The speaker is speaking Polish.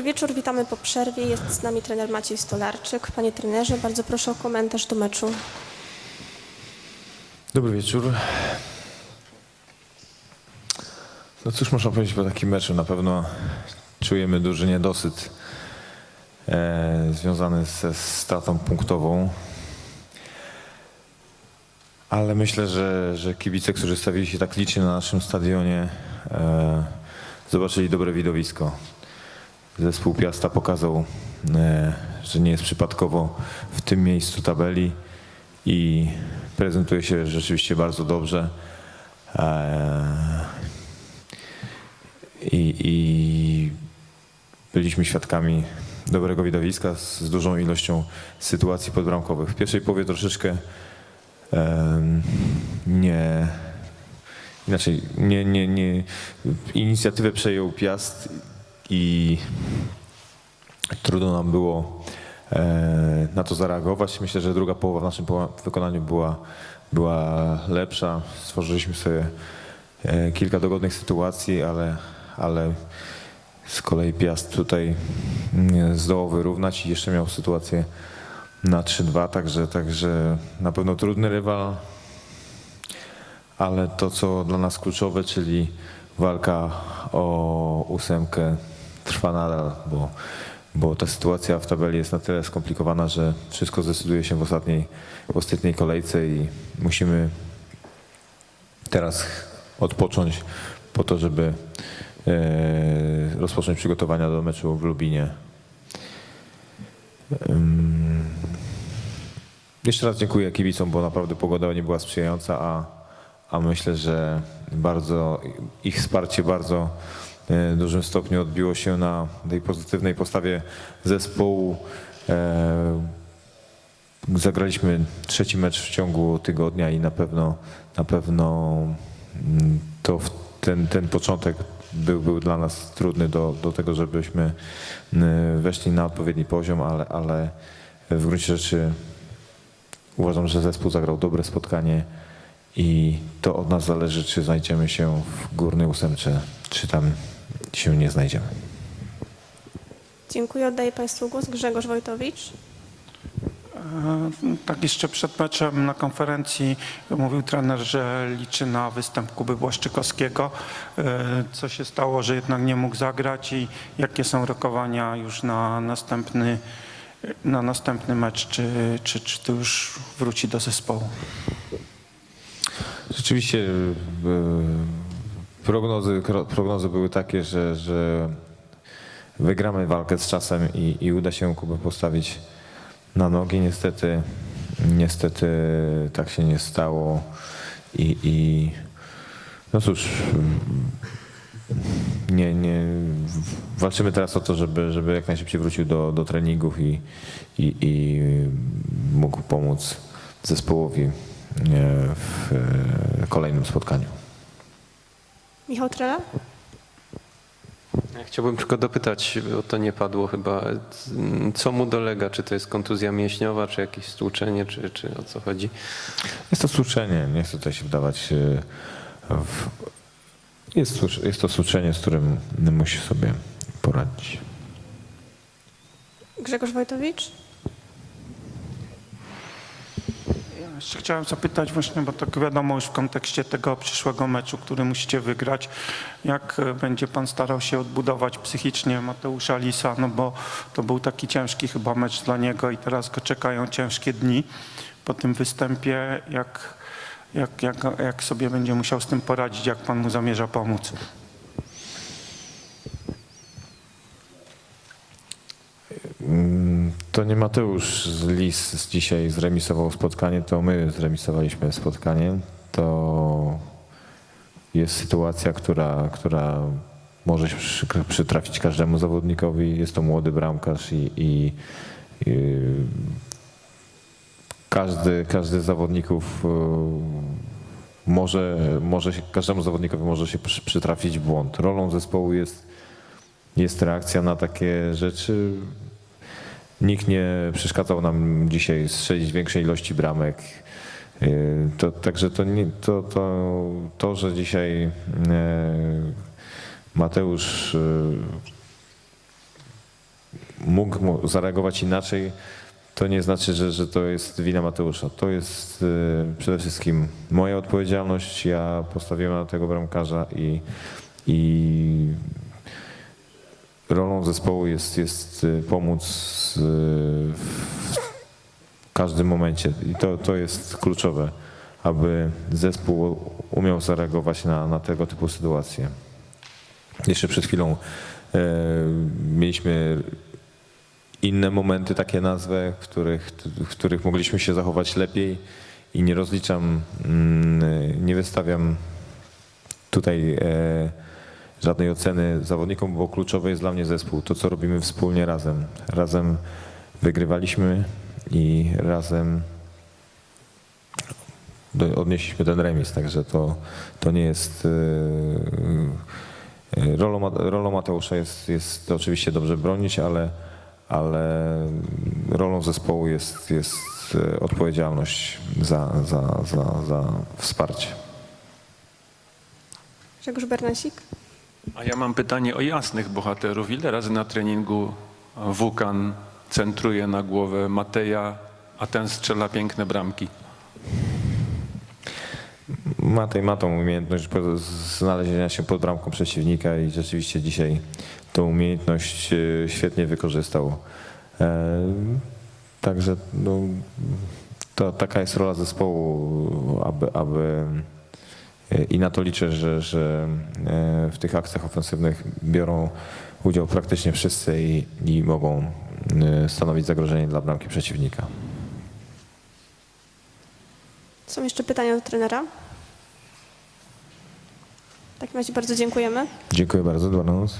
Dobry wieczór, witamy po przerwie. Jest z nami trener Maciej Stolarczyk. Panie trenerze, bardzo proszę o komentarz do meczu. Dobry wieczór. No cóż można powiedzieć po takim meczu? Na pewno czujemy duży niedosyt e, związany ze stratą punktową. Ale myślę, że, że kibice, którzy stawili się tak licznie na naszym stadionie, e, zobaczyli dobre widowisko. Zespół Piasta pokazał, e, że nie jest przypadkowo w tym miejscu tabeli i prezentuje się rzeczywiście bardzo dobrze. E, I, i byliśmy świadkami dobrego widowiska z, z dużą ilością sytuacji podbramkowych. W pierwszej połowie troszeczkę nie, inaczej, nie, nie, nie, inicjatywę przejął Piast i trudno nam było e, na to zareagować. Myślę, że druga połowa w naszym wykonaniu była, była lepsza. Stworzyliśmy sobie e, kilka dogodnych sytuacji, ale, ale z kolei Piast tutaj mm, zdołał wyrównać i jeszcze miał sytuację na 3-2, także, także na pewno trudny rywal, ale to, co dla nas kluczowe, czyli walka o ósemkę trwa nadal, bo, bo ta sytuacja w tabeli jest na tyle skomplikowana, że wszystko zdecyduje się w ostatniej, w ostatniej kolejce i musimy teraz odpocząć po to, żeby e, rozpocząć przygotowania do meczu w Lubinie. Jeszcze raz dziękuję kibicom, bo naprawdę pogoda nie była sprzyjająca, a, a myślę, że bardzo ich wsparcie bardzo w dużym stopniu odbiło się na tej pozytywnej postawie zespołu. E, Zagraliśmy trzeci mecz w ciągu tygodnia i na pewno na pewno mm, to ten, ten początek był, był dla nas trudny do, do tego, żebyśmy mm, weszli na odpowiedni poziom, ale, ale w gruncie rzeczy Uważam, że zespół zagrał dobre spotkanie i to od nas zależy, czy znajdziemy się w górnej ósemce, czy tam się nie znajdziemy. Dziękuję, oddaję Państwu głos. Grzegorz Wojtowicz. E, Tak jeszcze przed meczem na konferencji mówił trener, że liczy na występ Kuby Błaszczykowskiego. E, Co się stało, że jednak nie mógł zagrać i jakie są rokowania już na następny, na następny mecz? Czy, czy, czy to już wróci do zespołu? Rzeczywiście e, prognozy, prognozy były takie, że, że wygramy walkę z czasem i, i uda się Kubę postawić na nogi. Niestety, niestety tak się nie stało i, i no cóż, nie, nie, walczymy teraz o to, żeby, żeby jak najszybciej wrócił do, do treningów i, i, i mógł pomóc zespołowi e, w e, kolejnym spotkaniu. Michał Trela. Ja Chciałbym tylko dopytać, bo to nie padło chyba, co mu dolega? Czy to jest kontuzja mięśniowa, czy jakieś stłuczenie, czy, czy o co chodzi? Jest to stłuczenie, nie chcę tutaj się wdawać e, w... Jest, jest to stłuczenie, z którym musi sobie poradzić. Grzegorz Wojtowicz. Ja jeszcze chciałem zapytać właśnie, bo tak wiadomo już w kontekście tego przyszłego meczu, który musicie wygrać, jak e, będzie pan starał się odbudować psychicznie Mateusza Lisa, no bo to był taki ciężki chyba mecz dla niego i teraz go czekają ciężkie dni po tym występie, jak, jak, jak, jak sobie będzie musiał z tym poradzić, jak pan mu zamierza pomóc? To nie Mateusz z Lis dzisiaj zremisował spotkanie, to my zremisowaliśmy spotkanie. To jest sytuacja, która, która może się przy- przytrafić każdemu zawodnikowi. Jest to młody bramkarz i, i, i każdy, każdy z zawodników e, może, może się, każdemu zawodnikowi może się przy- przytrafić błąd. Rolą zespołu jest, jest reakcja na takie rzeczy. Nikt nie przeszkadzał nam dzisiaj strzelić większej ilości bramek. Yy, To, także to, to, to, to, że dzisiaj e, Mateusz e, mógł zareagować inaczej, to nie znaczy, że, że to jest wina Mateusza. To jest y, przede wszystkim moja odpowiedzialność. Ja postawiłem na tego bramkarza i, i rolą zespołu jest, jest y, pomóc y, w każdym momencie. I to, to jest kluczowe, aby zespół umiał zareagować na, na tego typu sytuacje. Jeszcze przed chwilą e, mieliśmy inne momenty, takie nazwę, w których, w których mogliśmy się zachować lepiej i nie rozliczam, mm, nie wystawiam tutaj e, żadnej oceny zawodnikom, bo kluczowy jest dla mnie zespół. To, co robimy wspólnie razem. Razem wygrywaliśmy i razem odnieśliśmy ten remis, także to, to nie jest... e, e, Rolą, rolą Mateusza jest, jest oczywiście dobrze bronić, ale, ale rolą zespołu jest, jest e, odpowiedzialność za, za, za, za wsparcie. Grzegorz Bernasik. A ja mam pytanie o jasnych bohaterów. Ile razy na treningu Wukan centruje na głowę Mateja, a ten strzela piękne bramki? Ma, tej, ma tą umiejętność znalezienia się pod bramką przeciwnika i rzeczywiście dzisiaj tą umiejętność e, świetnie wykorzystał. E, Także no, to taka jest rola zespołu, aby, aby i na to liczę, że, że e, w tych akcjach ofensywnych biorą udział praktycznie wszyscy i, i mogą e, stanowić zagrożenie dla bramki przeciwnika. Są jeszcze pytania do trenera? W takim razie bardzo dziękujemy. Dziękuję bardzo, dobranoc.